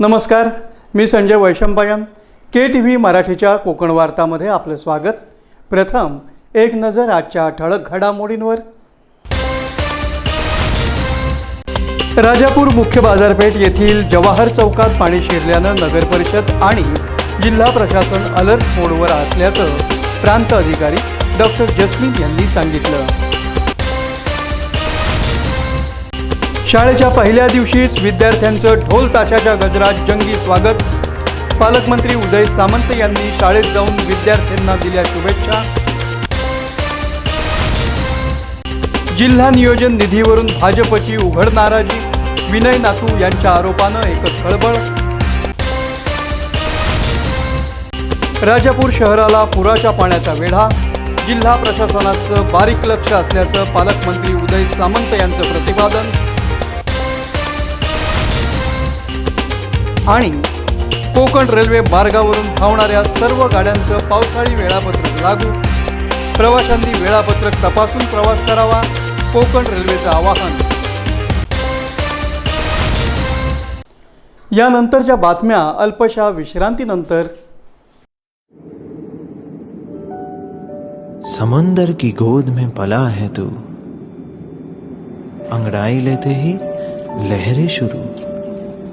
नमस्कार मी Sanjay Vaishampayan K T V मराठीच्या कोकण वार्तामध्ये आपलं स्वागत. प्रथम एक नजर आजच्या ठळक घडामोडींवर. राजापूर मुख्य बाजारपेठ येथील जवाहर चौकात पाणी शिरल्यानं नगर परिषद आणि जिल्हा प्रशासन अलर्ट मोडवर असल्याचं प्रांत अधिकारी डॉक्टर जस्मिन यांनी सांगितलं. शाळेच्या पहिल्या दिवशीच विद्यार्थ्यांचं ढोल ताशाच्या गजरात जंगी स्वागत. पालकमंत्री उदय सामंत यांनी शाळेत जाऊन विद्यार्थ्यांना दिल्या शुभेच्छा. जिल्हा नियोजन निधीवरून भाजपची उघड नाराजी विनय नातू यांच्या आरोपानं एकच खळबळ. राजापूर शहराला पुराच्या पाण्याचा वेढा. जिल्हा प्रशासनाचं बारीक लक्ष असल्याचं पालकमंत्री उदय सामंत यांचं प्रतिपादन. आणि कोकण रेल्वे मार्गावरून धावणाऱ्या सर्व गाड्यांचं पावसाळी वेळापत्रक लागू. प्रवाशांनी वेळापत्रक तपासून प्रवास करावा कोकण रेल्वेचं आवाहन. यानंतरच्या बातम्या अल्पशा विश्रांतीनंतर. समंदर की गोद में पला है तू। अंगड़ाई लेते ही लहरें शुरू।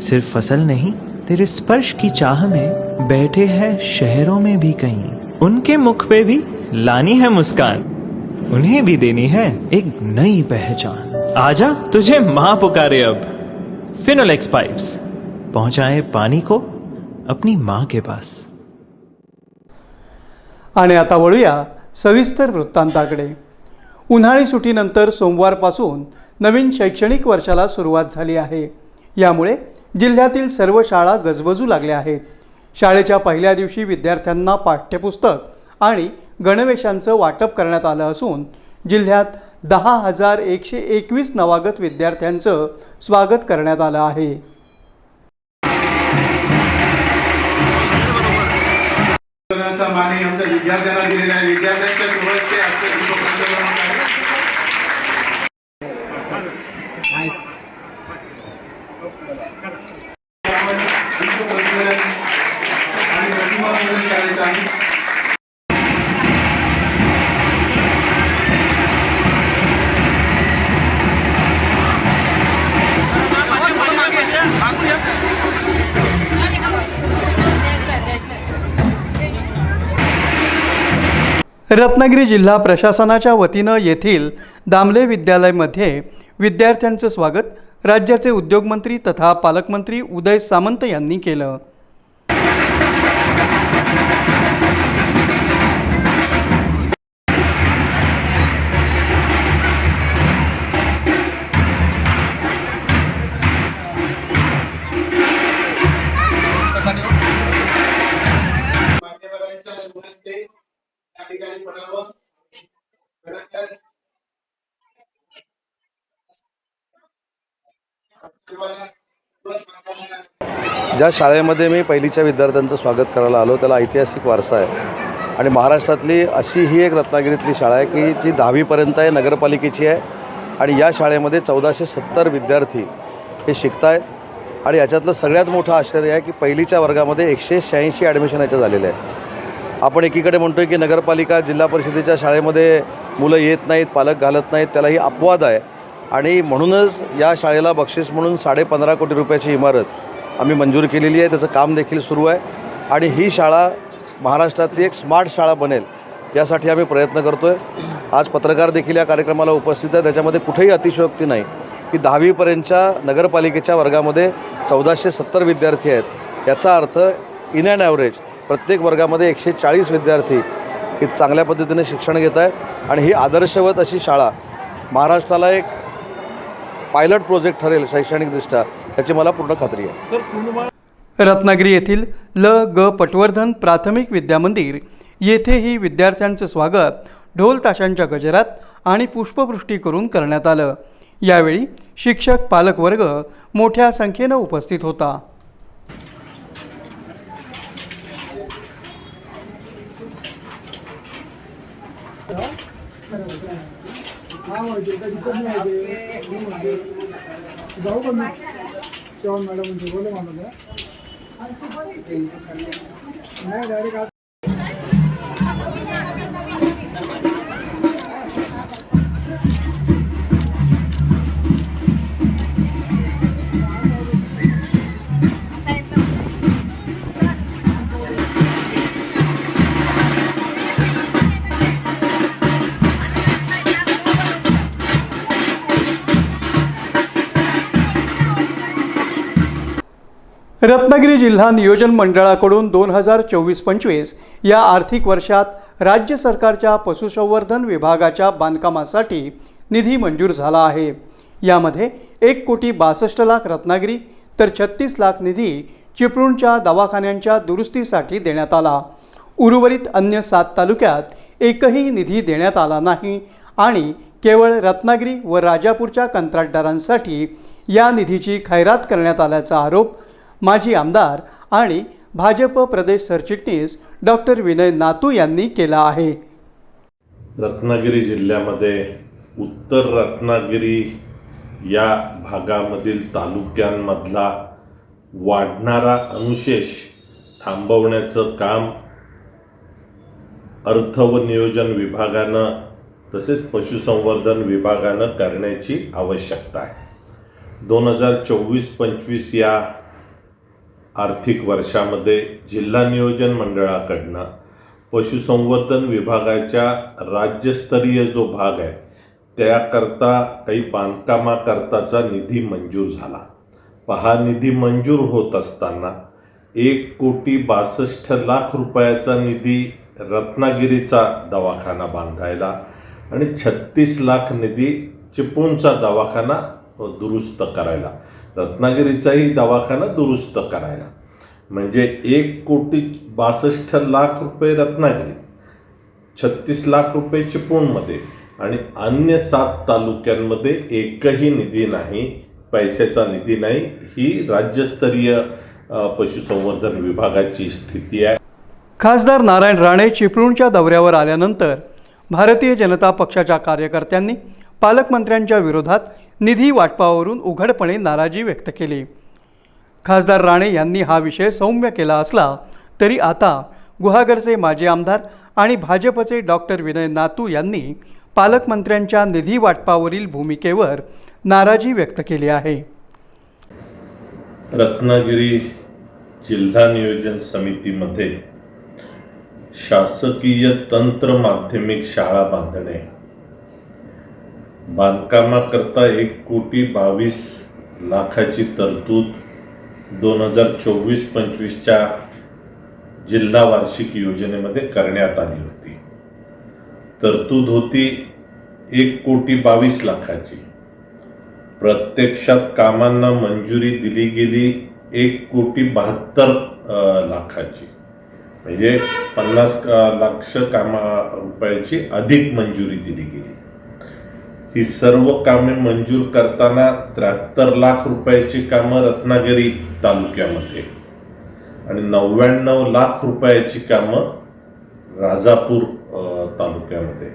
सिर्फ़ फ़सल नहीं, तेरे स्पर्श की चाह में बैठे हैं शहरों में भी कहीं। उनके मुख पे भी लानी है मुस्कान। उन्हें भी देनी है एक नई पहचान। आजा, तुझे माँ पुकारे अब। फिनोलेक्स पाइप्स पहुँचाए पानी को अपनी माँ के पास। आणि आता वळूया सविस्तर वृत्तांताकडे. उन्हाळी सुटीनंतर सोमवारपासून नवीन शैक्षणिक वर्षाला सुरुवात झाली आहे. यामुळे जिल्ह्यातील सर्व शाळा गजबजू लागल्या आहेत. शाळेच्या पहिल्या दिवशी विद्यार्थ्यांना पाठ्यपुस्तक आणि गणवेशांचं वाटप करण्यात आलं असून जिल्ह्यात दहा हजार एकशे एकवीस नवागत विद्यार्थ्यांचं स्वागत करण्यात आलं आहे. विद्यार्थ्यांना दिलेल्या विद्यार्थ्यांच्या रत्नागिरी जिल्हा प्रशासनाच्या वतीनं येथील दामले विद्यालयमध्ये विद्यार्थ्यांचं स्वागत. राज्याचे उद्योगमंत्री तथा पालकमंत्री उदय सामंत यांनी केलं. ज्या शाळेमध्ये मी पहिलीच्या विद्यार्थ्यांचं स्वागत करायला आलो त्याला ऐतिहासिक वारसा आहे. आणि महाराष्ट्रातली अशी ही एक रत्नागिरीतली शाळा आहे की जी दहावीपर्यंत आहे नगरपालिकेची आहे. आणि या शाळेमध्ये चौदाशे सत्तर विद्यार्थी हे शिकत आहेत आणि याच्यातलं सगळ्यात मोठं आश्चर्य आहे की पहिलीच्या वर्गामध्ये एकशे शहाऐंशी ॲडमिशन याच्या झालेल्या आहेत. आपण एकीकडे म्हणतो आहे की नगरपालिका जिल्हा परिषदेच्या शाळेमध्ये मुलं येत नाहीत पालक घालत नाहीत त्याला ही अपवाद आहे. आणि म्हणूनच या शाळेला बक्षीस म्हणून साडेपंधरा कोटी रुपयाची इमारत आम्ही मंजूर केलेली आहे. त्याचं काम देखील सुरू आहे. आणि ही शाळा महाराष्ट्रातली एक स्मार्ट शाळा बनेल यासाठी आम्ही प्रयत्न करतो आहे आज पत्रकार देखील या कार्यक्रमाला उपस्थित आहे त्याच्यामध्ये कुठेही अतिशयोक्ती नाही की दहावीपर्यंतच्या नगरपालिकेच्या वर्गामध्ये चौदाशे सत्तर विद्यार्थी आहेत. याचा अर्थ इन अँड ॲव्हरेज प्रत्येक वर्गामध्ये एकशे चाळीस विद्यार्थी ही चांगल्या पद्धतीने शिक्षण घेत आहेत. आणि ही आदर्शवत अशी शाळा महाराष्ट्राला एक पायलट प्रोजेक्ट ठरेल शैक्षणिकदृष्ट्या याची मला पूर्ण खात्री आहे. रत्नागिरी येथील ल. ग. पटवर्धन प्राथमिक विद्यामंदिर येथेही विद्यार्थ्यांचं स्वागत ढोल ताशांच्या गजरात आणि पुष्पवृष्टी करून करण्यात आलं. यावेळी शिक्षक पालक वर्ग मोठ्या संख्येनं उपस्थित होता. जाऊ का मी चव्हाण मॅडम म्हणजे बोले मला नाही डायरेक्ट रत्नागिरी जिल्हा नियोजन मंडळाकडून दोन हजार चोवीस पंचवीस या आर्थिक वर्षात राज्य सरकारच्या पशुसंवर्धन विभागाच्या बांधकामासाठी निधी मंजूर झाला आहे. यामध्ये एक कोटी बासष्ट लाख रत्नागिरी तर छत्तीस लाख निधी चिपळूणच्या दवाखान्यांच्या दुरुस्तीसाठी देण्यात आला. उर्वरित अन्य सात तालुक्यात एकही निधी देण्यात आला नाही आणि केवळ रत्नागिरी व राजापूरच्या कंत्राटदारांसाठी या निधीची खैरात करण्यात आल्याचा आरोप माजी आमदार आणि भाजप प्रदेश सरचिटणीस डॉक्टर विनय नातू यांनी केला आहे. रत्नागिरी जिल्ह्यामध्ये उत्तर रत्नागिरी या भागामधील तालुक्यांमधला वाढणारा अनुशेष थांबवण्याचं काम अर्थ व नियोजन विभागानं तसेच पशुसंवर्धन विभागानं करण्याची आवश्यकता आहे. दोन हजार चोवीस पंचवीस या आर्थिक वर्षामध्ये जिल्हा नियोजन मंडळाकडनं पशुसंवर्धन विभागाच्या राज्यस्तरीय जो भाग आहे त्याकरता काही बांधकामाकरताचा निधी मंजूर झाला. पहा निधी मंजूर होत असताना एक कोटी बासष्ट लाख रुपयाचा निधी रत्नागिरीचा दवाखाना बांधायला आणि छत्तीस लाख निधी चिपळूणचा दवाखाना दुरुस्त करायला. रत्नागिरीचाही दवाखाना दुरुस्त करायला. म्हणजे एक कोटी बासष्ट लाख रुपये रत्नागिरीत छत्तीस लाख रुपये चिपळूणमध्ये आणि अन्य सात तालुक्यांमध्ये एकही निधी नाही पैशाचा निधी नाही. ही राज्यस्तरीय पशुसंवर्धन विभागाची स्थिती आहे. खासदार नारायण राणे चिपळूणच्या दौऱ्यावर आल्यानंतर भारतीय जनता पक्षाच्या कार्यकर्त्यांनी पालकमंत्र्यांच्या विरोधात निधी वाटपावरून उघडपणे नाराजी व्यक्त केली. खासदार राणे यांनी हा विषय सौम्य केला असला तरी आता गुहागरचे माजी आमदार आणि भाजपचे डॉक्टर विनय नातू यांनी पालकमंत्र्यांच्या निधी वाटपावरील भूमिकेवर नाराजी व्यक्त केली आहे. रत्नागिरी जिल्हा नियोजन समितीमध्ये शासकीय तंत्र माध्यमिक शाळा बांधणे. बांधकामाकरता एक कोटी बावीस लाखाची तरतूद दोन हजार चोवीस पंचवीसच्या जिल्हा वार्षिक योजनेमध्ये करण्यात आली होती. तरतूद होती एक कोटी बावीस लाखाची. प्रत्यक्षात कामांना मंजुरी दिली गेली एक कोटी बहात्तर लाखाची. म्हणजे पन्नास लाख कामा रुपयाची अधिक मंजुरी दिली गेली. ही सर्व कामे मंजूर करताना त्र्याहत्तर लाख रुपयाची कामं रत्नागिरी तालुक्यामध्ये. आणि नव्याण्णव लाख रुपयाची कामं राजापूर तालुक्यामध्ये.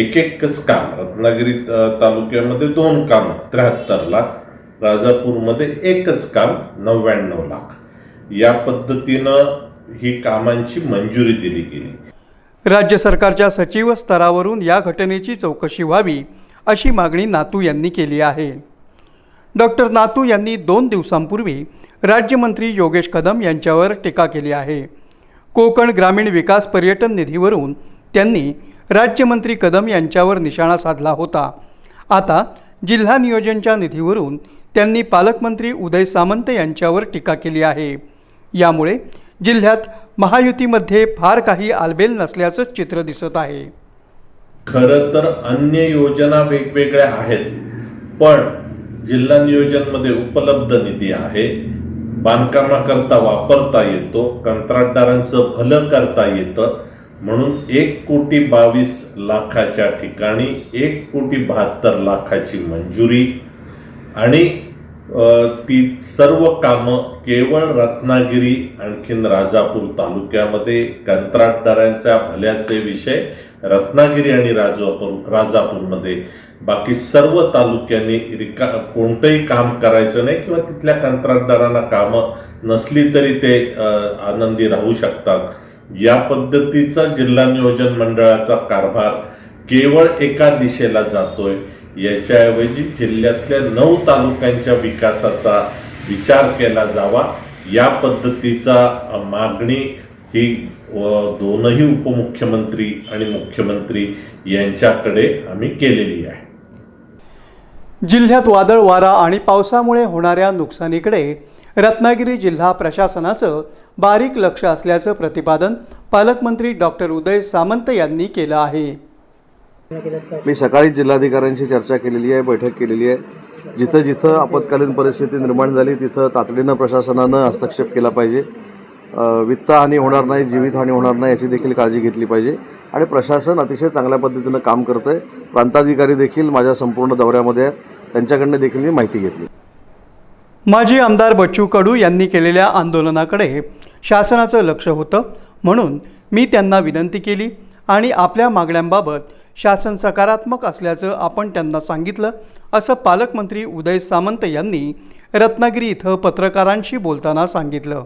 एक एकच काम रत्नागिरी तालुक्यामध्ये दोन काम त्र्याहत्तर लाख. राजापूरमध्ये एकच काम नव्याण्णव लाख. या पद्धतीनं ही कामांची मंजुरी दिली गेली. राज्य सरकारच्या सचिव स्तरावरून या घटनेची चौकशी व्हावी अशी मागणी नातू यांनी केली आहे. डॉक्टर नातू यांनी दोन दिवसांपूर्वी राज्यमंत्री योगेश कदम यांच्यावर टीका केली आहे. कोकण ग्रामीण विकास पर्यटन निधीवरून त्यांनी राज्यमंत्री कदम यांच्यावर निशाणा साधला होता. आता जिल्हा नियोजनच्या निधीवरून त्यांनी पालकमंत्री उदय सामंत यांच्यावर टीका केली आहे. यामुळे जिल्ह्यात महायुतीमध्ये फार काही आलबेल नसल्याचंच चित्र दिसत आहे. खरं तर अन्य योजना वेगवेगळ्या आहेत पण जिल्हा नियोजनमध्ये उपलब्ध निधी आहे. बांधकामाकरता वापरता येतो कंत्राटदारांचं भलं करता येतं. म्हणून एक कोटी बावीस लाखाच्या ठिकाणी एक कोटी बहात्तर लाखाची मंजुरी. आणि ती सर्व कामं केवळ रत्नागिरी आणखीन राजापूर तालुक्यामध्ये कंत्राटदारांच्या भल्याचे विषय रत्नागिरी आणि राजापूर राजापूरमध्ये. बाकी सर्व तालुक्यांनी रिका कोणतंही काम करायचं नाही किंवा तिथल्या कंत्राटदारांना कामं नसली तरी ते आनंदी राहू शकतात. या पद्धतीचा जिल्हा नियोजन मंडळाचा कारभार केवळ एका दिशेला जातोय. याच्याऐवजी जिल्ह्यातल्या नऊ तालुक्यांच्या विकासाचा विचार केला जावा. या पद्धतीचा मागणी ही अ, दोनही उपमुख्यमंत्री आणि मुख्यमंत्री यांच्याकडे आम्ही केलेली आहे. जिल्ह्यात वादळ वारा आणि पावसामुळे होणाऱ्या नुकसानीकडे रत्नागिरी जिल्हा प्रशासनाचं बारीक लक्ष असल्याचं प्रतिपादन पालकमंत्री डॉक्टर उदय सामंत यांनी केलं आहे. मी सकाळी जिल्हाधिकाऱ्यांशी चर्चा केलेली आहे बैठक केलेली आहे. जिथं जिथं आपत्कालीन परिस्थिती निर्माण झाली तिथं तातडीनं प्रशासनानं हस्तक्षेप केला पाहिजे. वित्तहानी होणार नाही जीवितहानी होणार नाही याची देखील काळजी घेतली पाहिजे. आणि प्रशासन अतिशय चांगल्या पद्धतीनं काम करतं आहे प्रांताधिकारी देखील माझ्या संपूर्ण दौऱ्यामध्ये आहेत. त्यांच्याकडनं देखील मी माहिती घेतली. माजी आमदार बच्चू कडू यांनी केलेल्या आंदोलनाकडे शासनाचं लक्ष होतं. म्हणून मी त्यांना विनंती केली आणि आपल्या मागण्यांबाबत शासन सकारात्मक असल्याचं आपण त्यांना सांगितलं असं पालकमंत्री उदय सामंत यांनी रत्नागिरी इथं पत्रकारांशी बोलताना सांगितलं.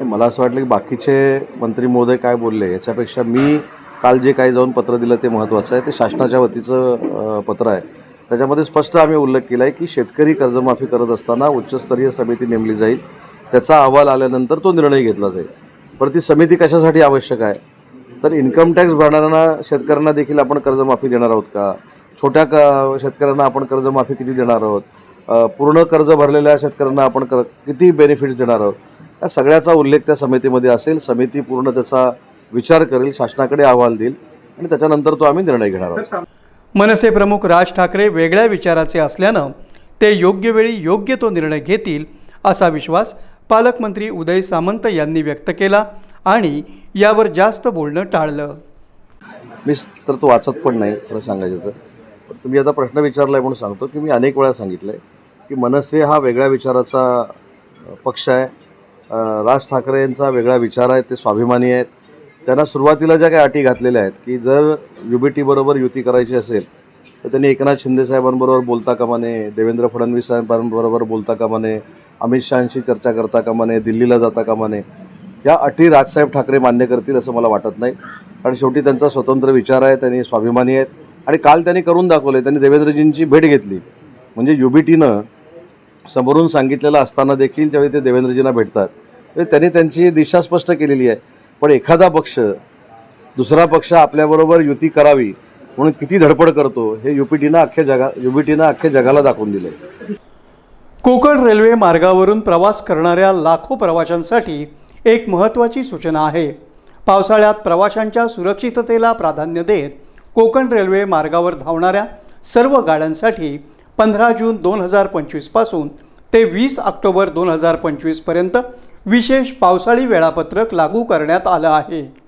मला असं वाटलं की बाकीचे मंत्री महोदय काय बोलले याच्यापेक्षा मी काल जे काही जाऊन पत्र दिलं ते महत्त्वाचं आहे ते शासनाच्या वतीचं पत्र आहे. त्याच्यामध्ये स्पष्ट आम्ही उल्लेख केला आहे की शेतकरी कर्जमाफी करत असताना उच्चस्तरीय समिती नेमली जाईल त्याचा अहवाल आल्यानंतर तो निर्णय घेतला जाईल. पण ती समिती कशासाठी आवश्यक आहे? तर इन्कम टॅक्स भरणाऱ्यांना शेतकऱ्यांना देखील आपण कर्जमाफी देणार आहोत का? छोट्या क शेतकऱ्यांना आपण कर्जमाफी किती देणार आहोत? पूर्ण कर्ज भरलेल्या शेतकऱ्यांना आपण कर किती बेनिफिट्स देणार आहोत? या सगळ्याचा उल्लेख त्या समितीमध्ये असेल. समिती पूर्ण त्याचा विचार करेल शासनाकडे अहवाल देईल आणि त्याच्यानंतर तो आम्ही निर्णय घेणार आहोत. मनसे प्रमुख राज ठाकरे वेगळ्या विचाराचे असल्यानं ते योग्य वेळी योग्य तो निर्णय घेतील असा विश्वास पालकमंत्री उदय सामंत यांनी व्यक्त केला आणि यावर जास्त बोलणं टाळलं. मी तर तो वाचत पण नाही खरं सांगायचं तर. तुम्ही आता प्रश्न विचारला आहे म्हणून सांगतो की मी अनेक वेळा सांगितलं आहे की मनसे हा वेगळ्या विचाराचा पक्ष आहे. राज ठाकरे यांचा वेगळा विचार आहे ते स्वाभिमानी आहेत. त्यांना सुरुवातीला ज्या काही अटी घातलेल्या आहेत की जर यू बी टीबरोबर युती करायची असेल तर त्यांनी एकनाथ शिंदे साहेबांबरोबर बोलता कामा नये देवेंद्र फडणवीस साहेबांबरोबर बोलता कामा नये अमित शहाशी चर्चा करता कामा नये दिल्लीला जाता कामा नये. या अटी राजसाहेब ठाकरे मान्य करतील असं मला वाटत नाही. कारण शेवटी त्यांचा स्वतंत्र विचार आहे त्यांनी स्वाभिमानी आहेत. आणि काल त्यांनी करून दाखवले त्यांनी देवेंद्रजींची भेट घेतली. म्हणजे यू बी टीनं समोरून सांगितलेलं असताना देखील ज्यावेळी ते देवेंद्रजींना भेटतात म्हणजे त्यांनी त्यांची दिशा स्पष्ट केलेली आहे. पण एखादा पक्ष दुसरा पक्ष आपल्याबरोबर युती करावी म्हणून किती धडपड करतो हे यू पी टीनं अख्ख्या जगा यू टीनं अख्ख्या जगाला दाखवून दिले कोकण रेल्वे मार्गावरून प्रवास करणाऱ्या लाखो प्रवाशांसाठी एक महत्त्वाची सूचना आहे. पावसाळ्यात प्रवाशांच्या सुरक्षिततेला प्राधान्य देत कोकण रेल्वे मार्गावर धावणाऱ्या सर्व गाड्यांसाठी पंधरा जून दोन हजार पंचवीसपासून ते वीस ऑक्टोबर दोन हजार पंचवीसपर्यंत विशेष पावसाळी वेळापत्रक लागू करण्यात आलं आहे.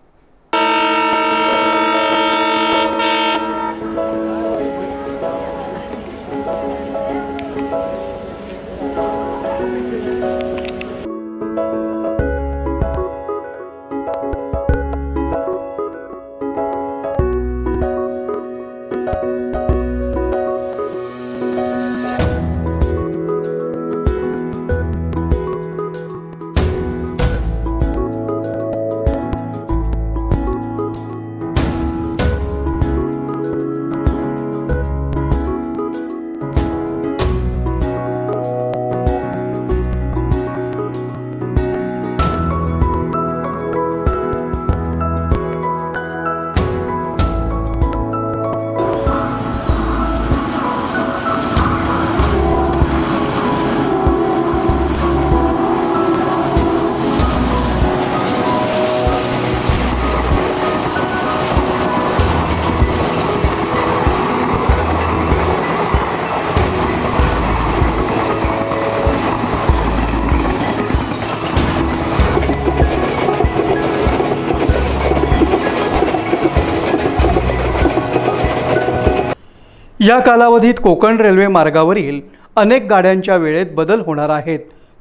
या कालावधीत कोकण रेल्वे मार्गावरील अनेक गाड्यांच्या वेळेत बदल होणार आहेत.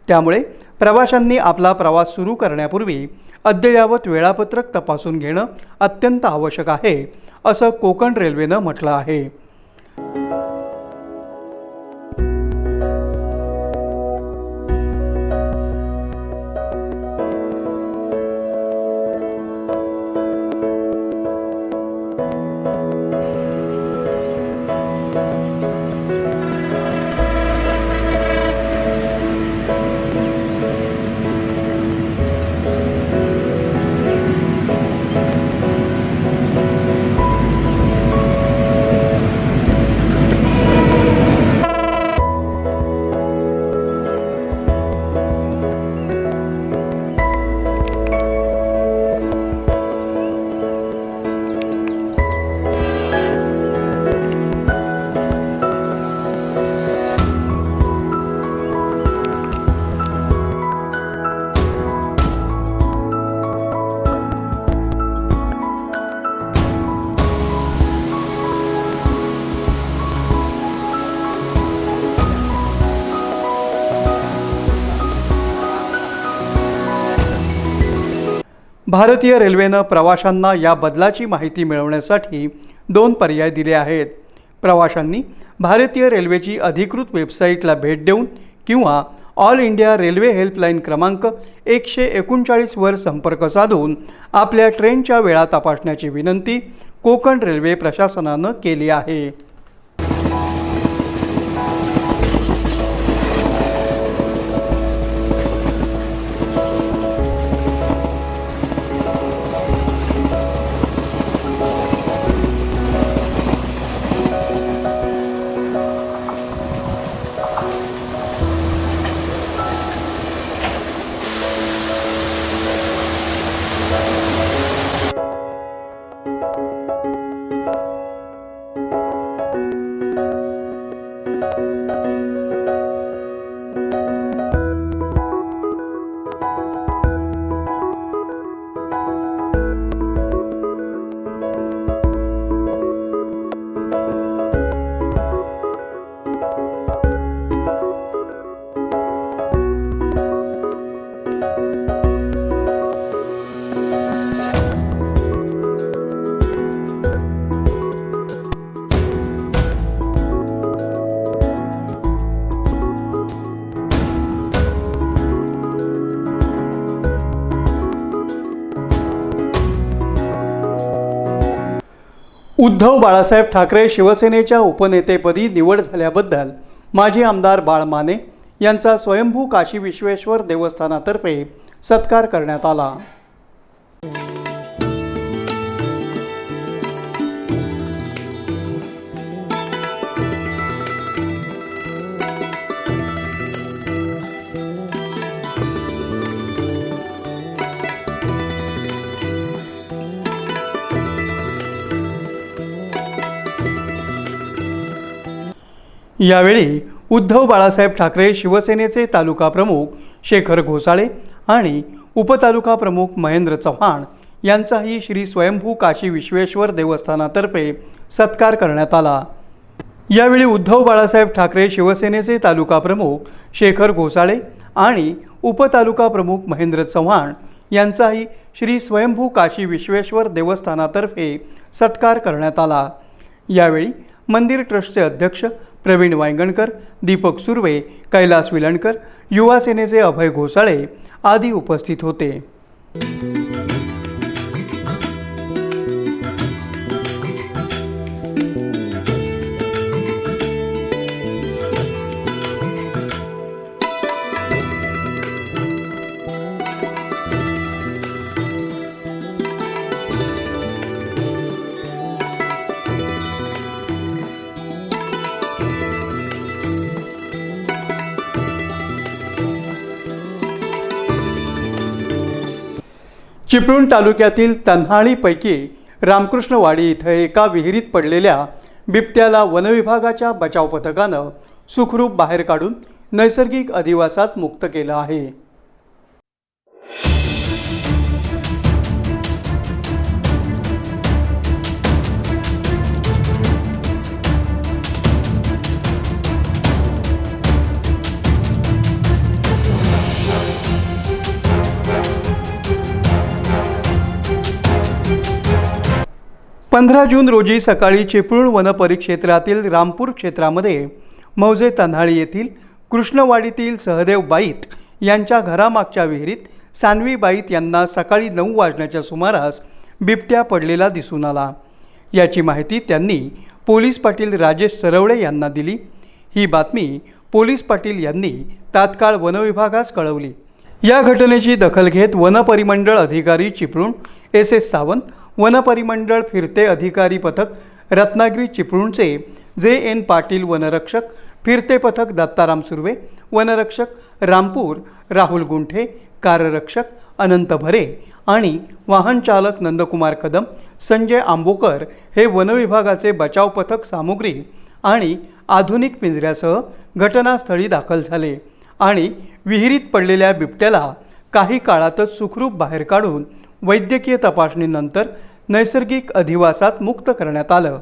त्यामुळे प्रवाशांनी आपला प्रवास सुरू करण्यापूर्वी अद्ययावत वेळापत्रक तपासून घेणं अत्यंत आवश्यक आहे असं कोकण रेल्वेनं म्हटलं आहे. भारतीय रेल्वेनं प्रवाशांना या बदलाची माहिती मिळवण्यासाठी दोन पर्याय दिले आहेत. प्रवाशांनी भारतीय रेल्वेची अधिकृत वेबसाईटला भेट देऊन किंवा ऑल इंडिया रेल्वे हेल्पलाईन क्रमांक एकशे एकोणचाळीसवर संपर्क साधून आपल्या ट्रेनच्या वेळा तपासण्याची विनंती कोकण रेल्वे प्रशासनानं केली आहे. उद्धव बाळासाहेब ठाकरे शिवसेनेच्या उपनेतेपदी निवड झाल्याबद्दल माजी आमदार बाळ माने यांचा स्वयंभू काशी विश्वेश्वर देवस्थानातर्फे सत्कार करण्यात आला. यावेळी उद्धव बाळासाहेब ठाकरे शिवसेनेचे तालुका प्रमुख शेखर घोसाळे आणि उपतालुका प्रमुख महेंद्र चव्हाण यांचाही श्री स्वयंभू काशी विश्वेश्वर देवस्थानातर्फे सत्कार करण्यात आला. यावेळी उद्धव बाळासाहेब ठाकरे शिवसेनेचे तालुका प्रमुख शेखर घोसाळे आणि उपतालुका प्रमुख महेंद्र चव्हाण यांचाही श्री स्वयंभू काशी विश्वेश्वर देवस्थानातर्फे सत्कार करण्यात आला. यावेळी मंदिर ट्रस्टचे अध्यक्ष प्रवीण वायंगणकर दीपक सुर्वे कैलास विलणकर युवा सेनेचे अभय घोसाळे आदी उपस्थित होते. चिपळूण तालुक्यातील तन्हाळीपैकी रामकृष्णवाडी इथं एका विहिरीत पडलेल्या बिबट्याला वनविभागाच्या बचाव पथकानं सुखरूप बाहेर काढून नैसर्गिक अधिवासात मुक्त केलं आहे. पंधरा जून रोजी सकाळी चिपळूण वनपरिक्षेत्रातील रामपूर क्षेत्रामध्ये मौजे तान्हाळी येथील कृष्णवाडीतील सहदेव बाईत यांच्या घरामागच्या विहिरीत सानवी बाईत यांना सकाळी नऊ वाजण्याच्या सुमारास बिबट्या पडलेला दिसून आला. याची माहिती त्यांनी पोलीस पाटील राजेश सरवळे यांना दिली. ही बातमी पोलीस पाटील यांनी तात्काळ वनविभागास कळवली. या घटनेची दखल घेत वनपरिमंडळ अधिकारी चिपळूण एस एस सावंत वनपरिमंडळ फिरते अधिकारी पथक रत्नागिरी चिपळूणचे जे एन पाटील वनरक्षक फिरते पथक दत्ताराम सुर्वे वनरक्षक रामपूर राहुल गुंठे काररक्षक अनंत भरे आणि वाहन चालक नंदकुमार कदम संजय आंबोकर हे वनविभागाचे बचाव पथक सामुग्री आणि आधुनिक पिंजऱ्यासह घटनास्थळी दाखल झाले आणि विहिरीत पडलेल्या बिबट्याला काही काळातच सुखरूप बाहेर काढून वैद्यकीय तपासणीनंतर नैसर्गिक अधिवासात मुक्त करण्यात आलं.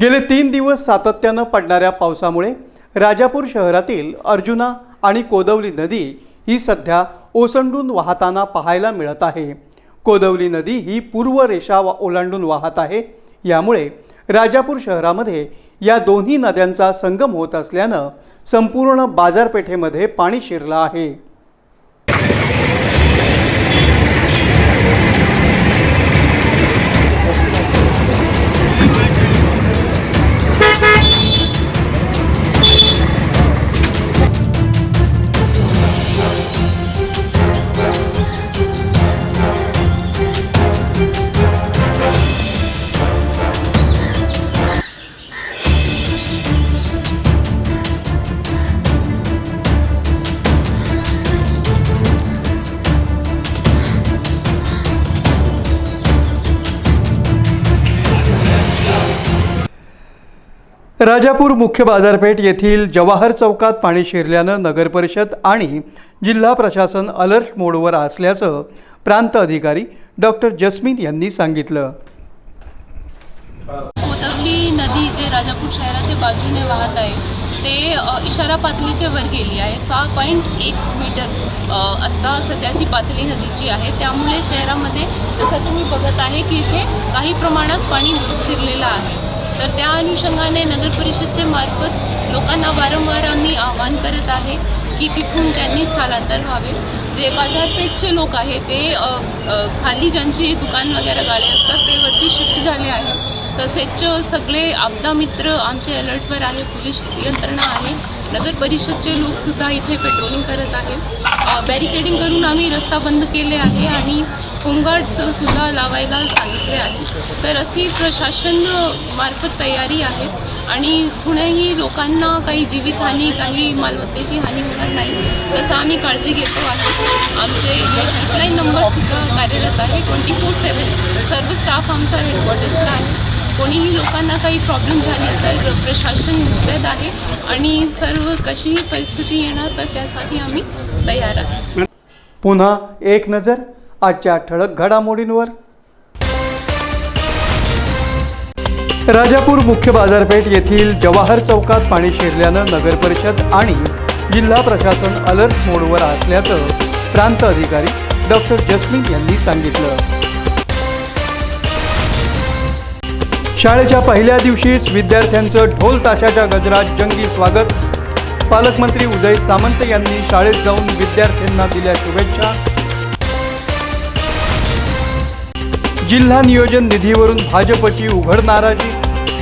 गेले तीन दिवस सातत्यानं पडणाऱ्या पावसामुळे राजापूर शहरातील अर्जुना आणि कोदवली नदी ही सध्या ओसंडून वाहताना पाहायला मिळत आहे. कोदवली नदी ही पूर्व रेषा वा ओलांडून वाहत आहे. यामुळे राजापूर शहरामध्ये या दोन्ही नद्यांचा संगम होत असल्यानं संपूर्ण बाजारपेठेमध्ये पाणी शिरलं आहे. राजापूर मुख्य बाजारपेठ येथील जवाहर चौकात पाणी शिरल्यानं नगरपरिषद आणि जिल्हा प्रशासन अलर्ट मोडवर असल्याचं प्रांत अधिकारी डॉक्टर जस्मिन यांनी सांगितलं. कोतवली नदी जे राजापूर शहराच्या बाजूने वाहत आहे ते इशारा पातळीच्या वर गेली आहे. सहा पॉईंट एक मीटर आत्ता सध्याची पातळी नदीची आहे. त्यामुळे शहरामध्ये जसं तुम्ही बघत आहे की इथे काही प्रमाणात पाणी शिरलेलं आहे. तर त्या अनुषंगाने नगर परिषदचे मार्फत लोकांना वारंवार आम्ही आवाहन करत आहे की तिथून त्यांनी स्थलांतर व्हावे. जे बाजारपेठचे लोक आहे ते खाली ज्यांची दुकान वगैरे गाळे असतात ते वरती शिफ्ट झाले आहे. तसेच सगळे आपदा मित्र आमचे अलर्टवर आहे पोलीस यंत्रणा आहे. नगर परिषदचे लोकसुद्धा इथे पेट्रोलिंग करत आहे बॅरिकेडिंग करून आम्ही रस्ता बंद केले आहे आणि सुद्धा लावायला सांगितले आहे. तर अशी प्रशासन मार्फत तयारी आहे आणि कुणीही लोकांना काही जीवितहानी काही मालमत्तेची हानी होणार नाही तसं आम्ही काळजी घेतो आहे. आमचे हेल्पलाईन नंबरसुद्धा कार्यरत आहे. ट्वेंटी फोर सेवन सर्व स्टाफ आमचा हेडक्वार्टर्सला आहे. कोणीही लोकांना काही प्रॉब्लेम झाले तर प्रशासन मुस्तैद आहे आणि सर्व कशीही परिस्थिती येणार तर त्यासाठी आम्ही तयार आहे पुन्हा एक नजर आजच्या ठळक घडामोडींवर. राजापूर मुख्य बाजारपेठ येथील जवाहर चौकात पाणी शिरल्यानं नगरपरिषद आणि जिल्हा प्रशासन अलर्ट मोडवर असल्याचं प्रांत अधिकारी डॉक्टर जस्मिन यांनी सांगितलं. शाळेच्या पहिल्या दिवशीच विद्यार्थ्यांचं ढोल ताशाच्या गजरात जंगी स्वागत. पालकमंत्री उदय सामंत यांनी शाळेत जाऊन विद्यार्थ्यांना दिल्या शुभेच्छा. जिल्हा नियोजन निधीवरून भाजपची उघड नाराजी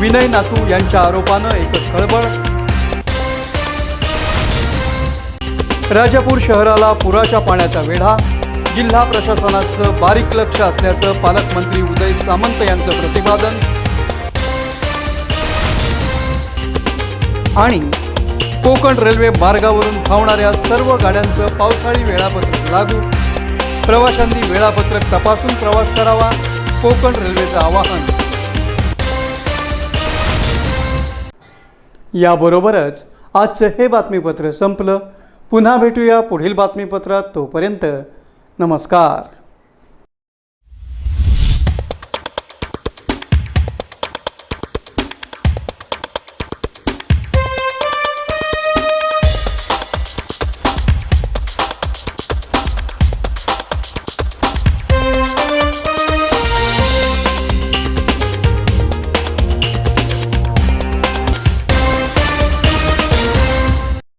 विनय नातू यांच्या आरोपानं एकच खळबळ. राजापूर शहराला पुराच्या पाण्याचा वेढा जिल्हा प्रशासनाचं बारीक लक्ष असल्याचं पालकमंत्री उदय सामंत यांचं प्रतिपादन. आणि कोकण रेल्वे मार्गावरून धावणाऱ्या सर्व गाड्यांचं पावसाळी वेळापत्रक लागू. प्रवाशांनी वेळापत्रक तपासून प्रवास करावा. कोकण रेल्वेचं आवाहन. याबरोबरच आजचं हे बातमीपत्र संपलं. पुन्हा भेटूया पुढील बातमीपत्रात तोपर्यंत नमस्कार.